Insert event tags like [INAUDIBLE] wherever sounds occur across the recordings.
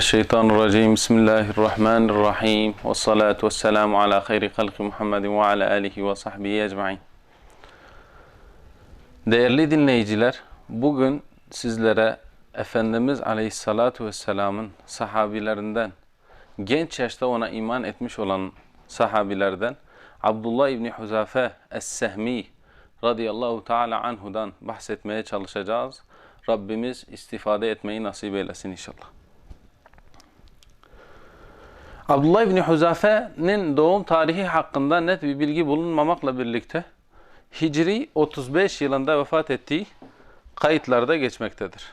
Mineşşeytanirracim. Bismillahirrahmanirrahim. Ve salatu ve selamu ala hayri halki Muhammedin ve ala alihi ve sahbihi ecmain. Değerli dinleyiciler, bugün sizlere Efendimiz Aleyhissalatu Vesselam'ın sahabilerinden, genç yaşta ona iman etmiş olan sahabilerden Abdullah İbni Huzafe Es-Sehmi radıyallahu teala anhudan bahsetmeye çalışacağız. Rabbimiz istifade etmeyi nasip eylesin inşallah. Abdullah İbni Huzafe'nin doğum tarihi hakkında net bir bilgi bulunmamakla birlikte Hicri 35 yılında vefat ettiği kayıtlarda geçmektedir.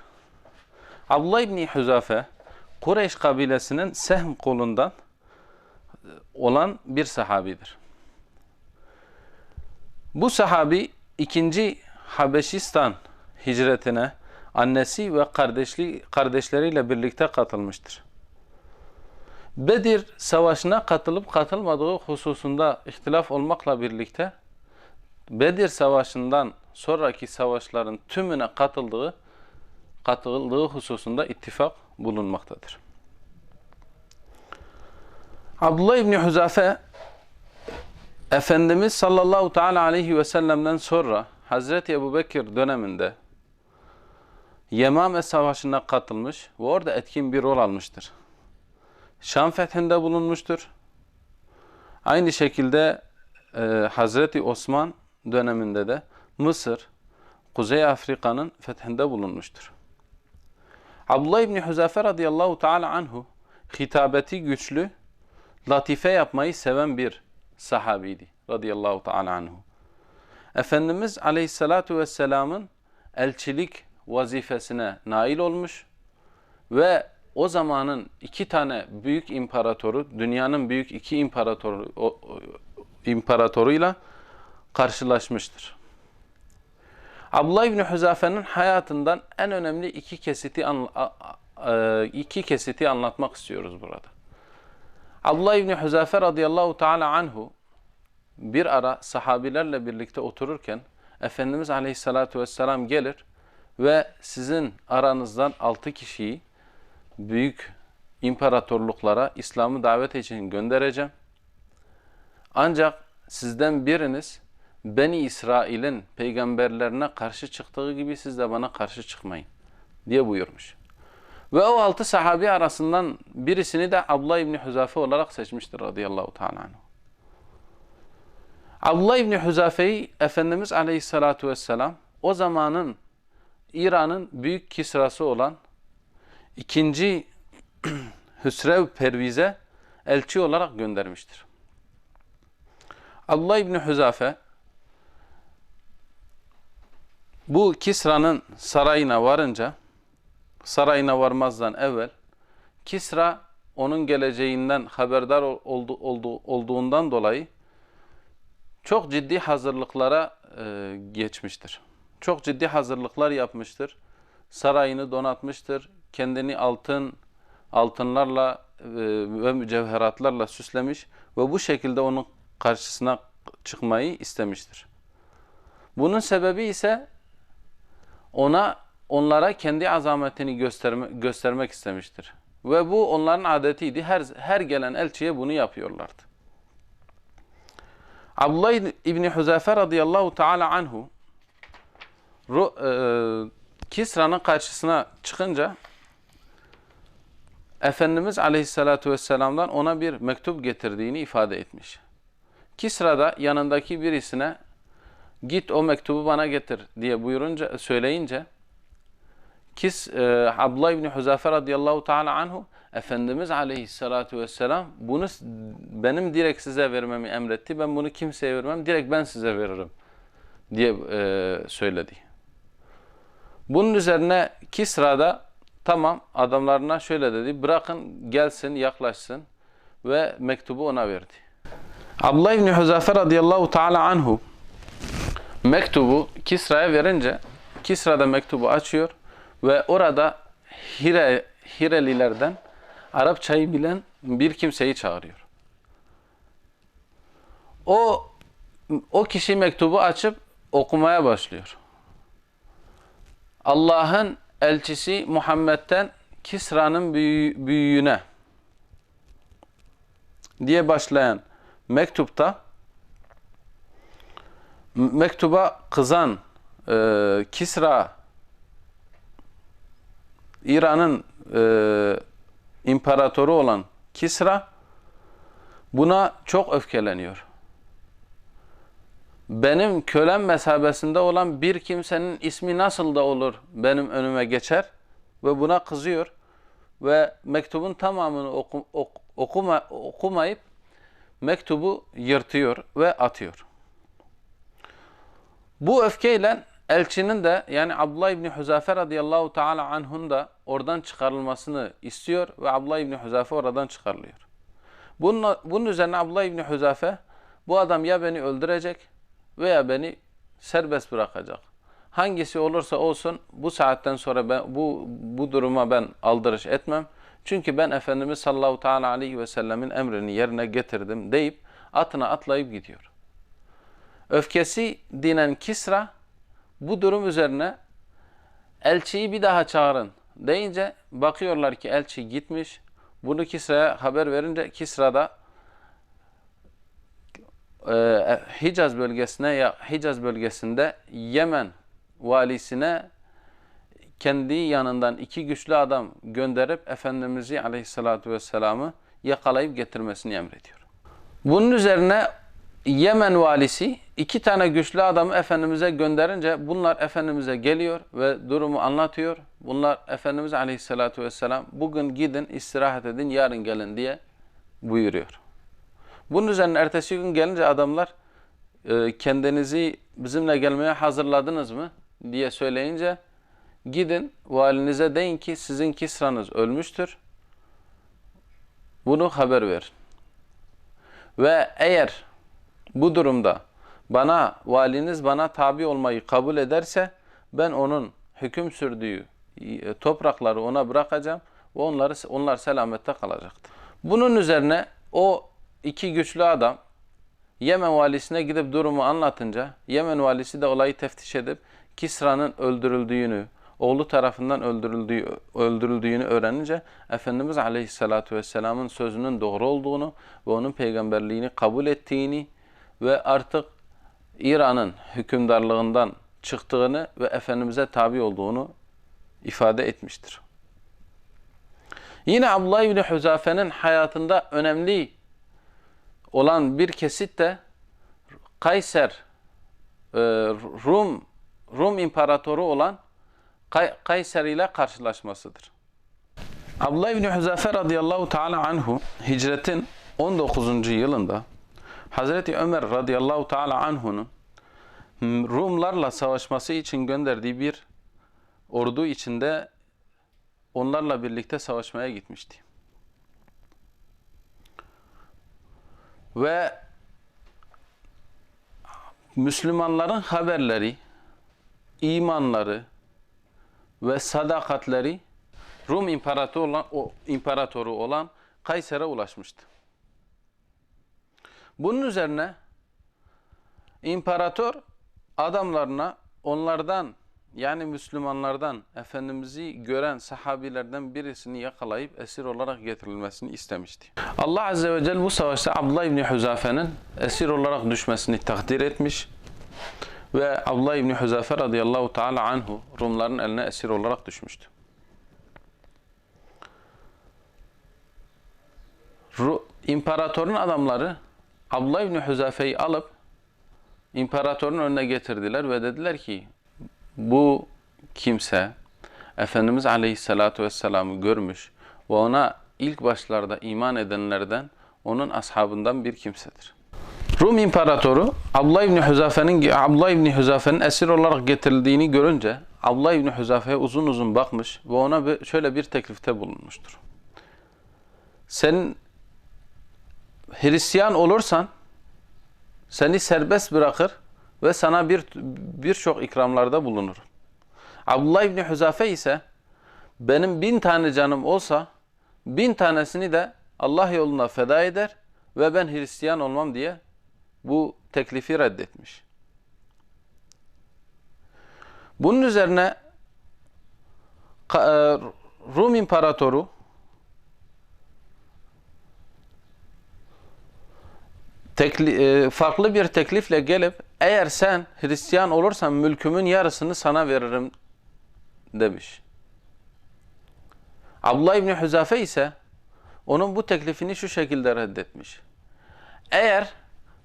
Abdullah İbni Huzafe, Kureyş kabilesinin Sehm kolundan olan bir sahabidir. Bu sahabi ikinci Habeşistan hicretine annesi ve kardeşli, kardeşleriyle birlikte katılmıştır. Bedir savaşına katılıp katılmadığı hususunda ihtilaf olmakla birlikte Bedir savaşından sonraki savaşların tümüne katıldığı katıldığı hususunda ittifak bulunmaktadır. Abdullah İbni Huzafe Efendimiz sallallahu teala aleyhi ve sellem'den sonra Hazreti Ebu Bekir döneminde Yemame Savaşı'na katılmış ve orada etkin bir rol almıştır. Şam fethinde bulunmuştur. Aynı şekilde e, Hazreti Osman döneminde de Mısır, Kuzey Afrika'nın fethinde bulunmuştur. Abdullah İbni Huzafe radıyallahu teala anhu hitabeti güçlü, latife yapmayı seven bir sahabiydi radıyallahu teala anhu. Efendimiz aleyhissalatu vesselamın elçilik vazifesine nail olmuş ve o zamanın iki tane büyük imparatoru, dünyanın büyük iki imparatoru o, o, imparatoruyla karşılaşmıştır. Abdullah İbni Huzafe'nin hayatından en önemli iki kesiti iki kesiti anlatmak istiyoruz burada. Abdullah İbni Huzafe radıyallahu teala anhu bir ara sahabilerle birlikte otururken Efendimiz aleyhissalatu vesselam gelir ve sizin aranızdan altı kişiyi büyük imparatorluklara İslam'ı davet için göndereceğim. Ancak sizden biriniz Beni İsrail'in peygamberlerine karşı çıktığı gibi siz de bana karşı çıkmayın diye buyurmuş. Ve o altı sahabi arasından birisini de Abdullah İbni Huzafe olarak seçmiştir radıyallahu teala anh. Abdullah İbni Huzafe'yi Efendimiz aleyhissalatu vesselam o zamanın İran'ın büyük kisrası olan ikinci [CLEARS THROAT] Hüsrev Perviz'e elçi olarak göndermiştir. Abdullah İbni Huzafe bu Kisra'nın sarayına varınca sarayına varmazdan evvel Kisra onun geleceğinden haberdar oldu, oldu, olduğundan dolayı çok ciddi hazırlıklara e, geçmiştir. Çok ciddi hazırlıklar yapmıştır. Sarayını donatmıştır. Kendini altın altınlarla e, ve mücevheratlarla süslemiş ve bu şekilde onun karşısına çıkmayı istemiştir. Bunun sebebi ise ona onlara kendi azametini gösterme, göstermek istemiştir. Ve bu onların adetiydi. Her, her gelen elçiye bunu yapıyorlardı. Abdullah İbni Huzafe radıyallahu teala anhu e, Kisra'nın karşısına çıkınca Efendimiz aleyhissalatu vesselam'dan ona bir mektup getirdiğini ifade etmiş. Kisra'da yanındaki birisine git o mektubu bana getir diye buyurunca söyleyince Kis e, Abdullah İbni Huzafe radıyallahu teala anhu Efendimiz aleyhissalatu vesselam bunu benim direkt size vermemi emretti. Ben bunu kimseye vermem. Direkt ben size veririm diye e, söyledi. Bunun üzerine Kisra'da tamam adamlarına şöyle dedi. Bırakın gelsin yaklaşsın ve mektubu ona verdi. Abdullah İbni Huzafe radıyallahu teala anhu mektubu Kisra'ya verince Kisra da mektubu açıyor ve orada Hire, Hirelilerden Arapçayı bilen bir kimseyi çağırıyor. O o kişi mektubu açıp okumaya başlıyor. Allah'ın elçisi Muhammed'den Kisra'nın büyü- büyüğüne diye başlayan mektupta mektuba kızan e, Kisra İran'ın e, imparatoru olan Kisra buna çok öfkeleniyor. Benim kölem mesabesinde olan bir kimsenin ismi nasıl da olur benim önüme geçer ve buna kızıyor ve mektubun tamamını oku- ok- okuma, okumayıp mektubu yırtıyor ve atıyor. Bu öfkeyle elçinin de yani Abdullah İbni Huzafe radıyallahu teala anh'un da oradan çıkarılmasını istiyor ve Abdullah İbni Huzafe oradan çıkarılıyor. Bunun, bunun üzerine Abdullah İbni Huzafe bu adam ya beni öldürecek veya beni serbest bırakacak. Hangisi olursa olsun bu saatten sonra ben bu bu duruma ben aldırış etmem. Çünkü ben Efendimiz sallallahu teala aleyhi ve sellemin emrini yerine getirdim deyip atına atlayıp gidiyor. Öfkesi dinen Kisra bu durum üzerine elçiyi bir daha çağırın deyince bakıyorlar ki elçi gitmiş. Bunu Kisra'ya haber verince Kisra da e, Hicaz bölgesine ya Hicaz bölgesinde Yemen valisine kendi yanından iki güçlü adam gönderip Efendimiz'i aleyhissalatu vesselam'ı yakalayıp getirmesini emrediyor. Bunun üzerine Yemen valisi iki tane güçlü adamı Efendimiz'e gönderince bunlar Efendimiz'e geliyor ve durumu anlatıyor. Bunlar Efendimiz aleyhissalatu vesselam bugün gidin istirahat edin yarın gelin diye buyuruyor. Bunun üzerine ertesi gün gelince adamlar e, kendinizi bizimle gelmeye hazırladınız mı diye söyleyince gidin valinize deyin ki sizin Kisra'nız ölmüştür. Bunu haber verin. Ve eğer bu durumda bana valiniz bana tabi olmayı kabul ederse ben onun hüküm sürdüğü e, toprakları ona bırakacağım ve onları onlar selamette kalacaktır. Bunun üzerine o iki güçlü adam Yemen valisine gidip durumu anlatınca Yemen valisi de olayı teftiş edip Kisra'nın öldürüldüğünü, oğlu tarafından öldürüldüğü, öldürüldüğünü öğrenince Efendimiz Aleyhisselatü Vesselam'ın sözünün doğru olduğunu ve onun peygamberliğini kabul ettiğini ve artık İran'ın hükümdarlığından çıktığını ve Efendimiz'e tabi olduğunu ifade etmiştir. Yine Abdullah İbni Huzafe'nin hayatında önemli olan bir kesit de Kayser e, Rum Rum imparatoru olan Kay, Kayser ile karşılaşmasıdır. Abdullah İbni Huzafe radıyallahu teala anhu hicretin 19. yılında Hazreti Ömer radıyallahu teala anhu'nun Rumlarla savaşması için gönderdiği bir ordu içinde onlarla birlikte savaşmaya gitmişti. Ve Müslümanların haberleri, imanları ve sadakatleri Rum imparatoru olan, o imparatoru olan Kayser'e ulaşmıştı. Bunun üzerine imparator adamlarına onlardan yani Müslümanlardan Efendimiz'i gören sahabilerden birisini yakalayıp esir olarak getirilmesini istemişti. Allah Azze ve Celle bu savaşta Abdullah İbni Huzafe'nin esir olarak düşmesini takdir etmiş ve Abdullah İbni Huzafe radıyallahu teala anhu Rumların eline esir olarak düşmüştü. Ru, imparatorun adamları Abdullah İbni Huzafe'yi alıp imparatorun önüne getirdiler ve dediler ki bu kimse Efendimiz Aleyhisselatü Vesselam'ı görmüş ve ona ilk başlarda iman edenlerden onun ashabından bir kimsedir. Rum İmparatoru Abdullah İbni Huzafe'nin Abdullah İbni Huzafe'nin esir olarak getirildiğini görünce Abdullah İbni Huzafe'ye uzun uzun bakmış ve ona şöyle bir teklifte bulunmuştur. Sen Hristiyan olursan seni serbest bırakır ve sana bir birçok ikramlarda bulunur. Abdullah İbni Huzafe ise benim bin tane canım olsa bin tanesini de Allah yoluna feda eder ve ben Hristiyan olmam diye bu teklifi reddetmiş. Bunun üzerine Rum İmparatoru tekli, e, farklı bir teklifle gelip eğer sen Hristiyan olursan mülkümün yarısını sana veririm demiş. Abdullah İbni Hüzafe ise onun bu teklifini şu şekilde reddetmiş. Eğer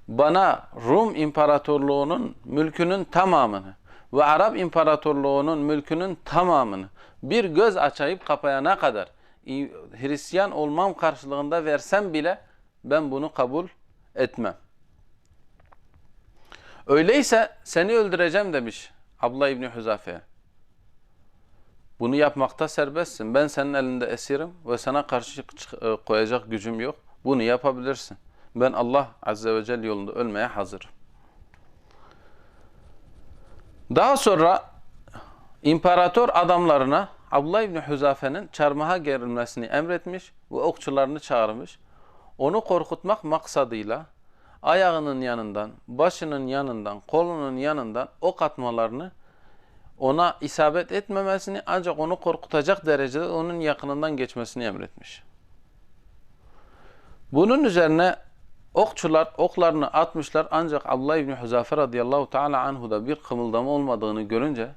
bana Rum İmparatorluğu'nun mülkünün tamamını ve Arap İmparatorluğu'nun mülkünün tamamını bir göz açayıp kapayana kadar Hristiyan olmam karşılığında versem bile ben bunu kabul etmem. Öyleyse seni öldüreceğim demiş Abdullah İbni Hüzafe'ye. Bunu yapmakta serbestsin. Ben senin elinde esirim ve sana karşı e, koyacak gücüm yok. Bunu yapabilirsin. Ben Allah Azze ve Celle yolunda ölmeye hazırım. Daha sonra imparator adamlarına Abdullah İbni Hüzafe'nin çarmıha gerilmesini emretmiş ve okçularını çağırmış. Onu korkutmak maksadıyla ayağının yanından, başının yanından, kolunun yanından ok atmalarını ona isabet etmemesini ancak onu korkutacak derecede onun yakınından geçmesini emretmiş. Bunun üzerine okçular oklarını atmışlar ancak Abdullah İbni Huzafe radıyallahu teala anhu'da bir kımıldama olmadığını görünce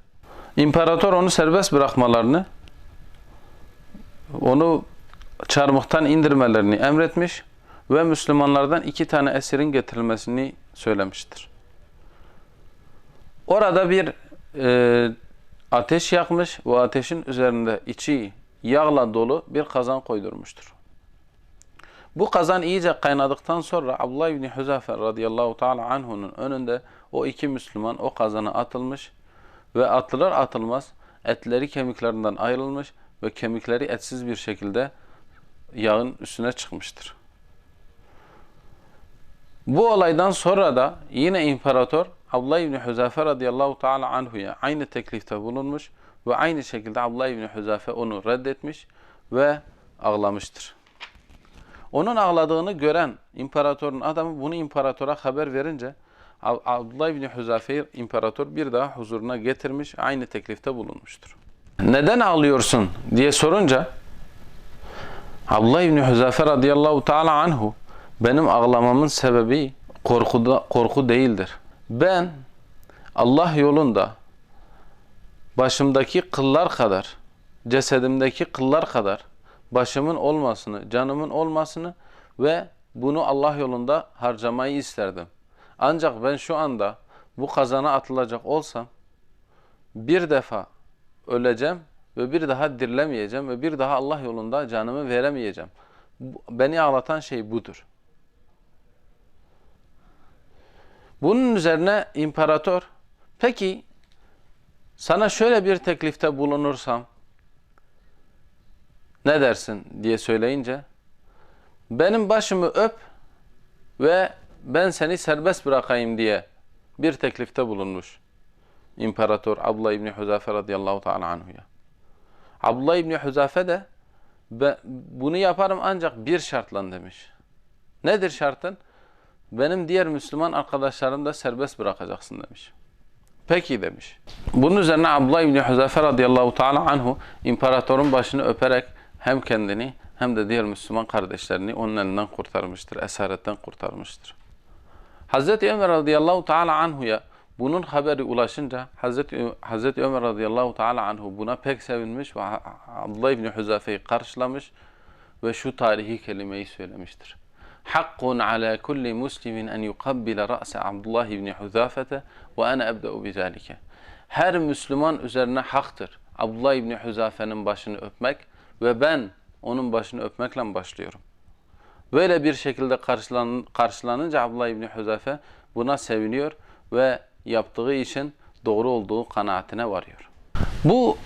imparator onu serbest bırakmalarını onu çarmıhtan indirmelerini emretmiş ve Müslümanlardan iki tane esirin getirilmesini söylemiştir. Orada bir e, ateş yakmış ve ateşin üzerinde içi yağla dolu bir kazan koydurmuştur. Bu kazan iyice kaynadıktan sonra Abdullah İbni Hüzafe radıyallahu teala anhu'nun önünde o iki Müslüman o kazana atılmış ve atılır atılmaz etleri kemiklerinden ayrılmış ve kemikleri etsiz bir şekilde yağın üstüne çıkmıştır. Bu olaydan sonra da yine imparator Abdullah İbni Hüzafe radıyallahu teala anhu'ya aynı teklifte bulunmuş ve aynı şekilde Abdullah İbni Hüzafe onu reddetmiş ve ağlamıştır. Onun ağladığını gören imparatorun adamı bunu imparatora haber verince Abdullah İbni Hüzafe'yi imparator bir daha huzuruna getirmiş, aynı teklifte bulunmuştur. Neden ağlıyorsun diye sorunca Abdullah İbni Hüzafe radıyallahu teala anhu benim ağlamamın sebebi korkuda, korku değildir. Ben Allah yolunda başımdaki kıllar kadar, cesedimdeki kıllar kadar başımın olmasını, canımın olmasını ve bunu Allah yolunda harcamayı isterdim. Ancak ben şu anda bu kazana atılacak olsam bir defa öleceğim ve bir daha dirilemeyeceğim ve bir daha Allah yolunda canımı veremeyeceğim. Beni ağlatan şey budur. Bunun üzerine imparator peki sana şöyle bir teklifte bulunursam ne dersin diye söyleyince benim başımı öp ve ben seni serbest bırakayım diye bir teklifte bulunmuş. İmparator Abdullah İbni Huzafe radıyallahu ta'ala anhuya. Abdullah İbni Huzafe de bunu yaparım ancak bir şartla demiş. Nedir şartın? Benim diğer Müslüman arkadaşlarım da serbest bırakacaksın demiş. Peki demiş. Bunun üzerine Abdullah İbni Huzafe radıyallahu ta'ala anhu imparatorun başını öperek hem kendini hem de diğer Müslüman kardeşlerini onun elinden kurtarmıştır, esaretten kurtarmıştır. Hazreti Ömer radıyallahu teala anhu'ya bunun haberi ulaşınca Hazreti, Hazreti Ömer radıyallahu teala anhu buna pek sevinmiş ve Abdullah İbni Hüzafe'yi karşılamış ve şu tarihi kelimeyi söylemiştir. Hakkun ala kulli muslimin en yukabbile ra'se Abdullah İbni Hüzafete ve ana ebde'u bizalike. Her Müslüman üzerine haktır. Abdullah İbni Hüzafe'nin başını öpmek ve ben onun başını öpmekle başlıyorum. Böyle bir şekilde karşılan, karşılanınca Abdullah İbni Hüzafe buna seviniyor ve yaptığı için doğru olduğu kanaatine varıyor. Bu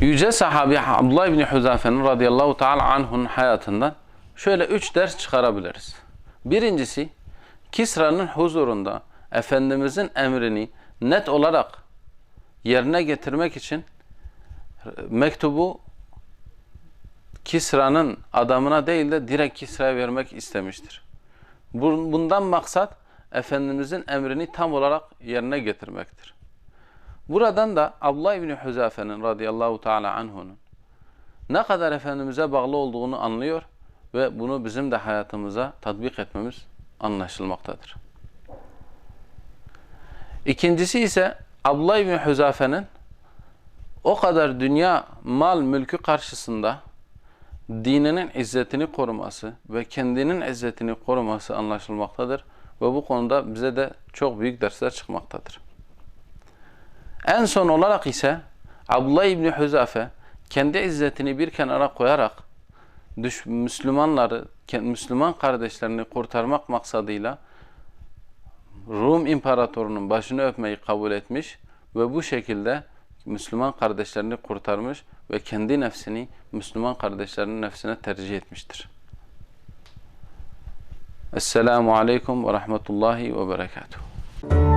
yüce sahabi Abdullah İbni Hüzafe'nin radıyallahu teala anh'un hayatından şöyle üç ders çıkarabiliriz. Birincisi Kisra'nın huzurunda Efendimizin emrini net olarak yerine getirmek için mektubu Kisra'nın adamına değil de direkt Kisra'ya vermek istemiştir. Bundan maksat Efendimizin emrini tam olarak yerine getirmektir. Buradan da Abdullah İbni Hüzafe'nin radıyallahu teala anhu'nun ne kadar Efendimiz'e bağlı olduğunu anlıyor ve bunu bizim de hayatımıza tatbik etmemiz anlaşılmaktadır. İkincisi ise Abdullah İbni Hüzafe'nin o kadar dünya, mal, mülkü karşısında dininin izzetini koruması ve kendinin izzetini koruması anlaşılmaktadır. Ve bu konuda bize de çok büyük dersler çıkmaktadır. En son olarak ise Abdullah İbni Hüzafe kendi izzetini bir kenara koyarak düş, Müslümanları, Müslüman kardeşlerini kurtarmak maksadıyla Rum İmparatorunun başını öpmeyi kabul etmiş ve bu şekilde Müslüman kardeşlerini kurtarmış ve kendi nefsini Müslüman kardeşlerinin nefsine tercih etmiştir. Esselamu Aleyküm ve Rahmetullahi ve Berekatuhu.